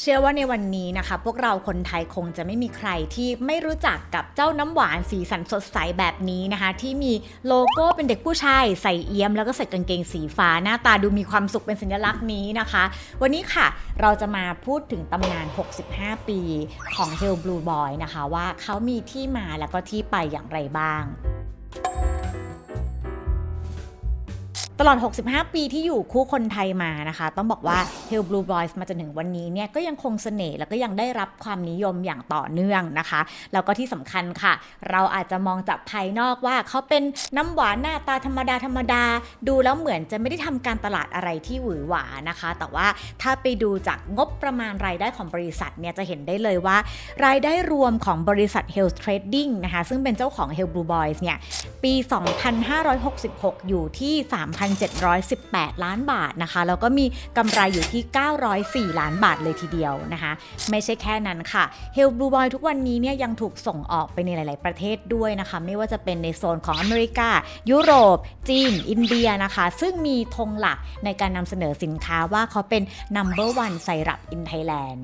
เชื่อว่าในวันนี้นะคะ พวกเราคนไทยคงจะไม่มีใครที่ไม่รู้จักกับเจ้าน้ำหวานสีสันสดใสแบบนี้นะคะ ที่มีโลโก้เป็นเด็กผู้ชายใส่เอี้ยม แล้วก็ใส่กางเกงสีฟ้าหน้าตาดูมีความสุขเป็นสัญลักษณ์นี้นะคะ วันนี้ค่ะเราจะมาพูดถึงตำนาน 65 ปีของ Hell Blue Boy นะคะ ว่าเขามีที่มาแล้วก็ที่ไปอย่างไรบ้าง ตลอด 65 ปีที่อยู่คู่คนไทยมานะคะ ต้องบอกว่า Hell Blue Boys มาจนถึงวันนี้เนี่ยก็ยังคงเสน่ห์แล้วก็ยังได้รับความนิยมอย่างต่อเนื่องนะคะ แล้วก็ที่สำคัญค่ะ เราอาจจะมองจากภายนอกว่าเขาเป็นน้ำหวานหน้าตาธรรมดาธรรมดา ดูแล้วเหมือนจะไม่ได้ทำการตลาดอะไรที่หวือหวานะคะ แต่ว่าถ้าไปดูจากงบประมาณรายได้ของบริษัทเนี่ยจะเห็นได้เลยว่า รายได้รวมของบริษัท Hell Trading นะคะ ซึ่งเป็นเจ้าของ Hell Blue Boys เนี่ยปี 2566 อยู่ที่ 3 0 0 3,718 ล้านบาทนะคะ แล้วก็มีกำไรอยู่ที่ 904 ล้านบาทเลยทีเดียวนะคะ ไม่ใช่แค่นั้นค่ะ Hell Blue Boy ทุกวันนี้เนี่ยยังถูกส่งออกไปในหลาย ๆ ประเทศด้วยนะคะ ไม่ว่าจะเป็นในโซนของอเมริกา ยุโรป จีน อินเดียนะคะ ซึ่งมีธงหลักในการนำเสนอสินค้าว่าเขาเป็น number one ไซรัป in Thailand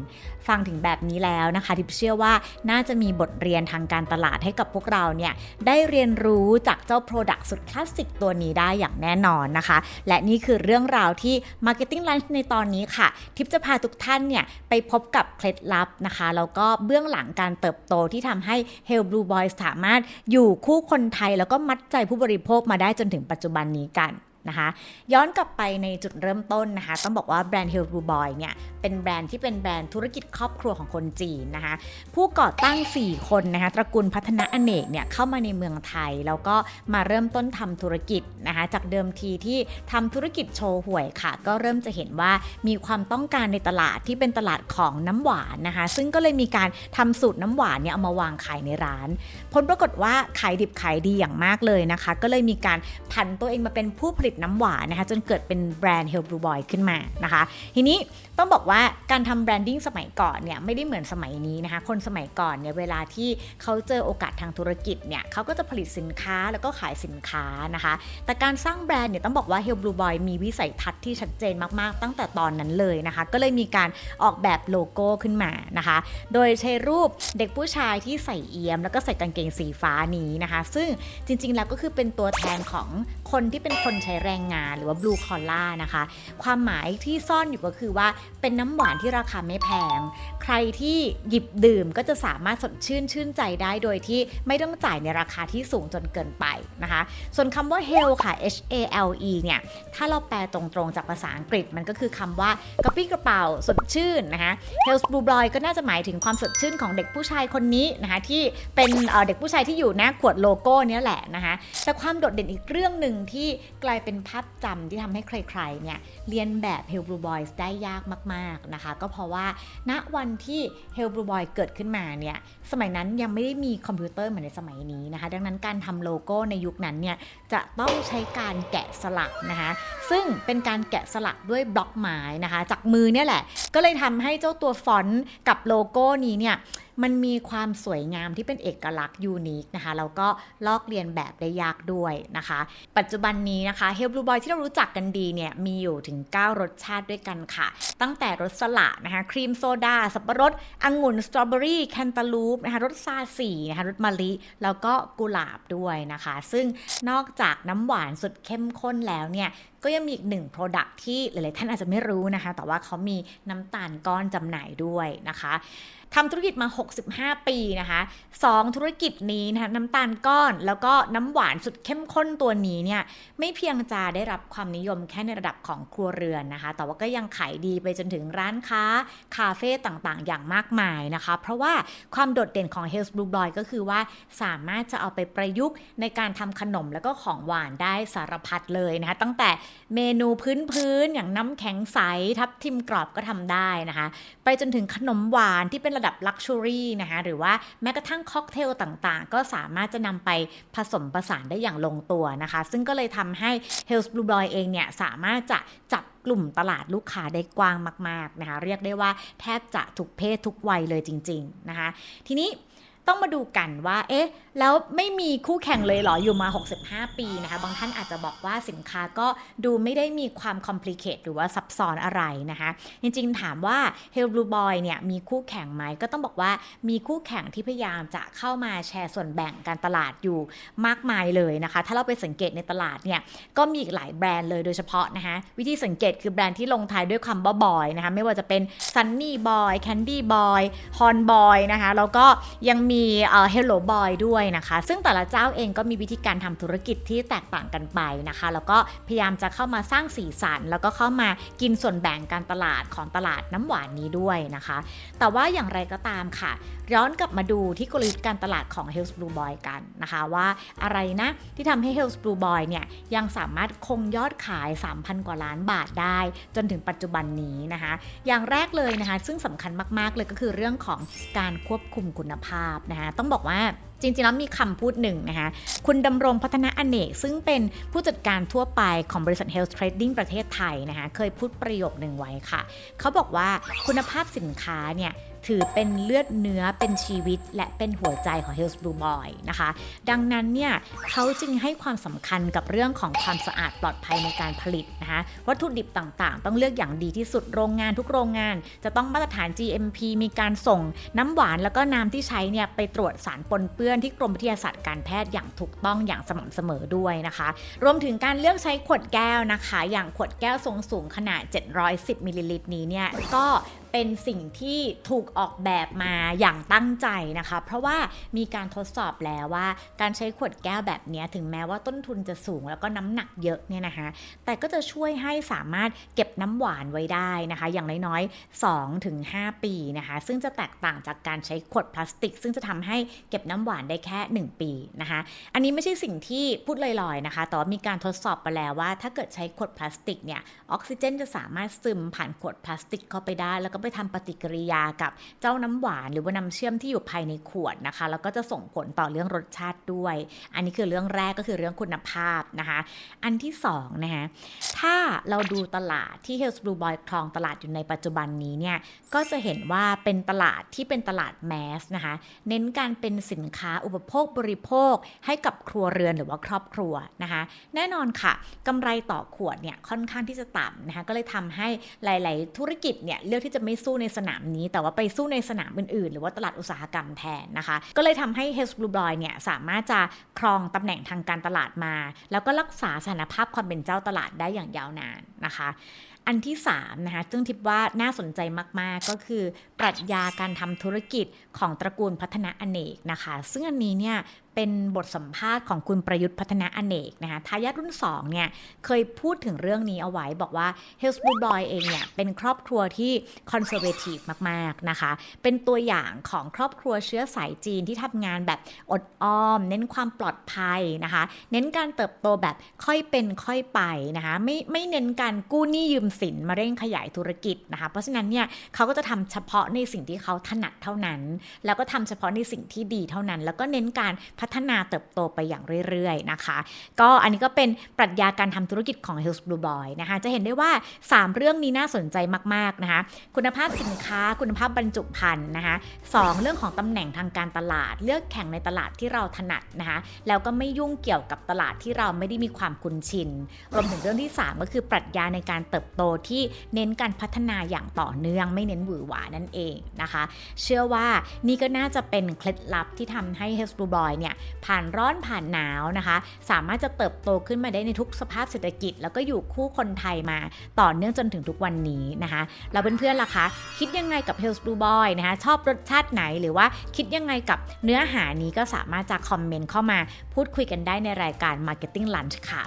ฟังถึงแบบนี้แล้วนะคะทิพย์เชื่อว่าน่าจะมีบทเรียนทางการตลาดให้กับพวกเราเนี่ยได้เรียนรู้จากเจ้า Product สุดคลาสสิกตัวนี้ได้อย่างแน่นอนนะคะ และนี่คือเรื่องราวที่ Marketing Lunch ในตอนนี้ค่ะ ทิพย์จะพาทุกท่านเนี่ยไปพบกับเคล็ดลับนะคะ แล้วก็เบื้องหลังการเติบโตที่ทำให้ Hell Blue Boy สามารถอยู่คู่คนไทย แล้วก็มัดใจผู้บริโภคมาได้จนถึงปัจจุบันนี้กัน นะคะ ย้อนกลับไปในจุดเริ่มต้นนะคะ ต้องบอกว่าแบรนด์ Hell Blue Boy เนี่ยเป็นแบรนด์ที่เป็นแบรนด์ธุรกิจครอบครัวของคนจีนนะคะ ผู้ก่อตั้ง 4 คนนะคะตระกูลพัฒนาอเนกเนี่ยเข้ามาในเมืองไทย แล้วก็มาเริ่มต้นทำธุรกิจนะคะ จากเดิมทีที่ทำธุรกิจโชว์หวยค่ะ ก็เริ่มจะเห็นว่ามีความต้องการในตลาดที่เป็นตลาดของน้ำหวานนะคะ ซึ่งก็เลยมีการทำสูตรน้ำหวานเนี่ยเอามาวางขายในร้าน ผลปรากฏว่าขายดิบขายดีอย่างมากเลยนะคะ ก็เลยมีการผันตัวเองมาเป็นผู้ผลิตน้ำหวานนะคะจนเกิดเป็นแบรนด์ Hell Blue Boy ขึ้นมานะคะ ทีนี้ต้องบอกว่าการทำแบรนดิ้งสมัยก่อนเนี่ยไม่ได้เหมือนสมัยนี้นะคะ คนสมัยก่อนเนี่ยเวลาที่เขาเจอโอกาสทางธุรกิจเนี่ยเขาก็จะผลิตสินค้าแล้วก็ขายสินค้านะคะ แต่การสร้างแบรนด์เนี่ยต้องบอกว่า Hell Blue Boy มีวิสัยทัศน์ที่ชัดเจนมาก ๆ ตั้งแต่ตอนนั้นเลยนะคะ ก็เลยมีการออกแบบโลโก้ขึ้นมานะคะ โดยใช้รูปเด็กผู้ชายที่ใส่เอียม แล้วก็ใส่กางเกงสีฟ้านี้นะคะ ซึ่งจริง ๆ แล้วก็คือเป็นตัวแทนของคนที่เป็นคนใช้แรงงานหรือว่า blue collar นะคะ ความหมายที่ซ่อนอยู่ก็คือว่าเป็นน้ำหวานที่ราคาไม่แพง ใครที่หยิบดื่มก็จะสามารถสดชื่นชื่นใจได้โดยที่ไม่ต้องจ่ายในราคาที่สูงจนเกินไปนะคะ ส่วนคำว่า hell ค่ะ H A L E เนี่ย ถ้าเราแปลตรงๆจากภาษาอังกฤษมันก็คือคำว่ากระปี้กระเป๋าสดชื่นนะคะ Hell's Blue Boy ก็น่าจะหมายถึงความสดชื่นของเด็กผู้ชายคนนี้นะคะที่เป็นเอ่อเด็กผู้ชายที่อยู่หน้าขวดโลโก้เนี้ยแหละนะคะแต่ความโดดเด่นอีกเรื่องหนึ่งที่กลายเป็น็นภาพจำที่ทำให้ใครๆเนี่ยเรียนแบบ Hell Blue Boys ได้ยากมากๆนะคะ ก็เพราะว่าณวันที่ Hell Blue Boy เกิดขึ้นมาเนี่ยสมัยนั้นยังไม่ได้มีคอมพิวเตอร์เหมือนในสมัยนี้นะคะ ดังนั้นการทำโลโก้ในยุคนั้นเนี่ยจะต้องใช้การแกะสลักนะคะ ซึ่งเป็นการแกะสลักด้วยบล็อกไม้นะคะ จากมือเนี่ยแหละ ก็เลยทำให้เจ้าตัวฟอนต์กับโลโก้นี้เนี่ยมันมีความสวยงามที่เป็นเอกลักษณ์ยูนิคนะคะแล้วก็ลอกเลียนแบบได้ยากด้วยนะคะ ปัจจุบันนี้นะคะเฮลบลูบอยที่เรารู้จักกันดีเนี่ยมีอยู่ถึง 9 รสชาติด้วยกันค่ะ ตั้งแต่รสสละนะคะครีมโซดา สับปะรดองุ่นสตรอเบอรี่แคนตาลูปนะคะรสซาสีนะคะรสมะลิ แล้วก็กุหลาบด้วยนะคะ ซึ่งนอกจากน้ำหวานสุดเข้มข้นแล้วเนี่ยก็ยังมีอีกหนึ่ง Product ที่หลาย ๆ ท่านอาจจะไม่รู้นะคะ แต่ว่าเขามีน้ำตาลก้อนจำหน่ายด้วยนะคะ ทำธุรกิจมา 65 ปีนะคะสองธุรกิจนี้นะคะน้ำตาลก้อนแล้วก็น้ำหวานสุดเข้มข้นตัวนี้เนี่ยไม่เพียงจะได้รับความนิยมแค่ในระดับของครัวเรือนนะคะ แต่ว่าก็ยังขายดีไปจนถึงร้านค้า คาเฟ่ต่างๆ อย่างมากมายนะคะ เพราะว่าความโดดเด่นของ Hell's Blue Boy ก็คือว่าสามารถจะเอาไปประยุกต์ในการทำขนมแล้วก็ของหวานได้สารพัดเลยนะคะ ตั้งแต่เมนูพื้นๆอย่างน้ำแข็งใสทับทิมกรอบก็ทำได้นะคะ ไปจนถึงขนมหวานที่เป็นระดับลักชัวรี่นะคะหรือว่าแม้กระทั่งค็อกเทลต่างๆ ก็สามารถจะนำไปผสมผสานได้อย่างลงตัวนะคะ ซึ่งก็เลยทำให้ Hell's Blue Boy เองเนี่ยสามารถจะจับกลุ่มตลาดลูกค้าได้กว้างมาก ๆนะคะ เรียกได้ว่าแทบจะทุกเพศทุกวัยเลยจริง ๆ นะคะ ทีนี้ ต้องมาดูกันว่า เอ๊ะ แล้วไม่มีคู่แข่งเลยเหรอ อยู่มา 65 ปีนะคะ บางท่านอาจจะบอกว่าสินค้าก็ดูไม่ได้มีความคอมพลีเคทหรือว่าซับซ้อนอะไรนะคะ จริงๆ ถามว่า h e l l Blue Boy เนี่ยมีคู่แข่งไหม ก็ต้องบอกว่ามีคู่แข่งที่พยายามจะเข้ามาแชร์ส่วนแบ่งการตลาดอยู่มากมายเลยนะคะ ถ้าเราไปสังเกตในตลาดเนี่ย ก็มีอีกหลายแบรนด์เลยโดยเฉพาะนะคะ วิธีสังเกตคือแบรนด์ที่ลงท้ายด้วยคำว่าบอยนะคะ ไม่ว่าจะเป็น Sunny Boy Candy Boy Horn Boy นะคะ แล้วก็ยังมีเอ่อ Hello Boy ด้วยนะคะ ซึ่งแต่ละเจ้าเองก็มีวิธีการทำธุรกิจที่แตกต่างกันไปนะคะ แล้วก็พยายามจะเข้ามาสร้างสีสัน แล้วก็เข้ามากินส่วนแบ่งการตลาดของตลาดน้ำหวานนี้ด้วยนะคะ แต่ว่าอย่างไรก็ตามค่ะ ย้อนกลับมาดูที่กลยุทธ์การตลาดของ Health Blue Boy กันนะคะ ว่าอะไรนะที่ทำให้ Health Blue Boy เนี่ยยังสามารถคงยอดขาย 3,000 กว่าล้านบาทได้ จนถึงปัจจุบันนี้นะคะ อย่างแรกเลยนะคะ ซึ่งสำคัญมากๆเลยก็คือเรื่องของการควบคุมคุณภาพนะคะต้องบอกว่าจริงๆแล้วมีคำพูดหนึ่งนะคะ คุณดำรงพัฒนาอเนก ซึ่งเป็นผู้จัดการทั่วไปของบริษัท Health Trading ประเทศไทยนะคะ เคยพูดประโยคหนึ่งไว้ค่ะ เขาบอกว่าคุณภาพสินค้าเนี่ย ถือเป็นเลือดเนื้อเป็นชีวิต และเป็นหัวใจของ Health Blue Boy นะคะ ดังนั้นเนี่ยเขาจึงให้ความสำคัญกับเรื่องของความสะอาดปลอดภัยในการผลิตนะคะวัตถุดิบต่างๆ ต้องเลือกอย่างดีที่สุดโรงงานทุกโรงงาน จะต้องมาตรฐาน GMP มีการส่งน้ำหวานแล้วก็น้ำที่ใช้เนี่ยไปตรวจสารปนเปื้อนที่กรมวิทยาศาสตร์การแพทย์อย่างถูกต้องอย่างสม่ำเสมอด้วยนะคะ รวมถึงการเลือกใช้ขวดแก้วนะคะ อย่างขวดแก้วทรงสูงขนาด 710มิลลิลิตรนี้เนี่ยก็ เป็นสิ่งที่ถูกออกแบบมาอย่างตั้งใจนะคะ เพราะว่ามีการทดสอบแล้วว่า การใช้ขวดแก้วแบบนี้ถึงแม้ว่าต้นทุนจะสูงแล้วก็น้ำหนักเยอะเนี่ยนะคะ แต่ก็จะช่วยให้สามารถเก็บน้ำหวานไว้ได้นะคะ อย่างน้อยๆ2ถึง5ปีนะคะ ซึ่งจะแตกต่างจากการใช้ขวดพลาสติก ซึ่งจะทำให้เก็บน้ำหวานได้แค่ 1 ปีนะคะ อันนี้ไม่ใช่สิ่งที่พูดลอยๆนะคะ แต่ว่ามีการทดสอบไปแล้วว่า ถ้าเกิดใช้ขวดพลาสติกเนี่ยออกซิเจนจะสามารถซึมผ่านขวดพลาสติกเข้าไปได้แล้วก็ไปทำปฏิกิริยากับเจ้าน้ำหวานหรือว่าน้ำเชื่อมที่อยู่ภายในขวดนะคะ แล้วก็จะส่งผลต่อเรื่องรสชาติด้วย อันนี้คือเรื่องแรกก็คือเรื่องคุณภาพนะคะ อันที่2นะคะถ้าเราดูตลาดที่ Health Blue Boy ครองตลาดอยู่ในปัจจุบันนี้เนี่ยก็จะเห็นว่าเป็นตลาดที่เป็นตลาดแมสนะคะเน้นการเป็นสินค้าอุปโภคบริโภคให้กับครัวเรือนหรือว่าครอบครัวนะคะ แน่นอนค่ะกำไรต่อขวดเนี่ยค่อนข้างที่จะต่ำนะคะก็เลยทำให้หลาย ๆ ธุรกิจเนี่ยเลือกที่จะไม่สู้ในสนามนี้ แต่ว่าไปสู้ในสนามอื่นๆ หรือว่าตลาดอุตสาหกรรมแทนนะคะ ก็เลยทำให้ Health Blue Boy เนี่ยสามารถจะครองตำแหน่งทางการตลาดมา แล้วก็รักษาสถานภาพความเป็นเจ้าตลาดได้อย่างยาวนานนะคะอันที่3นะคะซึ่งทิปว่าน่าสนใจมาก ๆ ก็คือ ปรัชญาการทำธุรกิจของตระกูลพัฒนาอเนกนะคะ ซึ่งอันนี้เนี่ยเป็นบทสัมภาษณ์ของคุณประยุทธ์พัฒนาอเนกนะคะทายาทรุ่น2เนี่ยเคยพูดถึงเรื่องนี้เอาไว้บอกว่า Health Blue Boy เองเนี่ยเป็นครอบครัวที่คอนเซอร์เวทีฟมากๆนะคะ เป็นตัวอย่างของครอบครัวเชื้อสายจีนที่ทำงานแบบอดออม เน้นความปลอดภัยนะคะ เน้นการเติบโตแบบค่อยเป็นค่อยไปนะคะไม่ไม่เน้นการกู้หนี้ยืมสินมาเร่งขยายธุรกิจนะคะ เพราะฉะนั้นเนี่ยเขาก็จะทำเฉพาะในสิ่งที่เขาถนัดเท่านั้น แล้วก็ทำเฉพาะในสิ่งที่ดีเท่านั้น แล้วก็เน้นการพัฒนาเติบโตไปอย่างเรื่อยๆนะคะ ก็อันนี้ก็เป็นปรัชญาการทำธุรกิจของ Health Blue Boy นะคะจะเห็นได้ว่า 3 เรื่องนี้น่าสนใจมากๆนะคะคุณภาพสินค้าคุณภาพบรรจุภัณฑ์นะคะสองเรื่องของตำแหน่งทางการตลาด เลือกแข่งในตลาดที่เราถนัดนะคะแล้วก็ไม่ยุ่งเกี่ยวกับตลาดที่เราไม่ได้มีความคุ้นชิน รวมถึงเรื่องที่ 3 ก็คือปรัชญาในการเติบโตที่เน้นการพัฒนาอย่างต่อเนื่อง ไม่เน้นหวือหวานั่นเองนะคะ เชื่อว่านี่ก็น่าจะเป็นเคล็ดลับที่ทำให้ Health Blue Boy เนี่ยผ่านร้อนผ่านหนาวนะคะ สามารถจะเติบโตขึ้นมาได้ในทุกสภาพเศรษฐกิจ แล้วก็อยู่คู่คนไทยมาต่อเนื่องจนถึงทุกวันนี้นะคะแล้วเพื่อนๆล่ะคะคิดยังไงกับ Health Blue Boy นะคะชอบรสชาติไหนหรือว่าคิดยังไงกับเนื้อหานี้ก็สามารถจะคอมเมนต์เข้ามาพูดคุยกันได้ในรายการ Marketing Lunch ค่ะ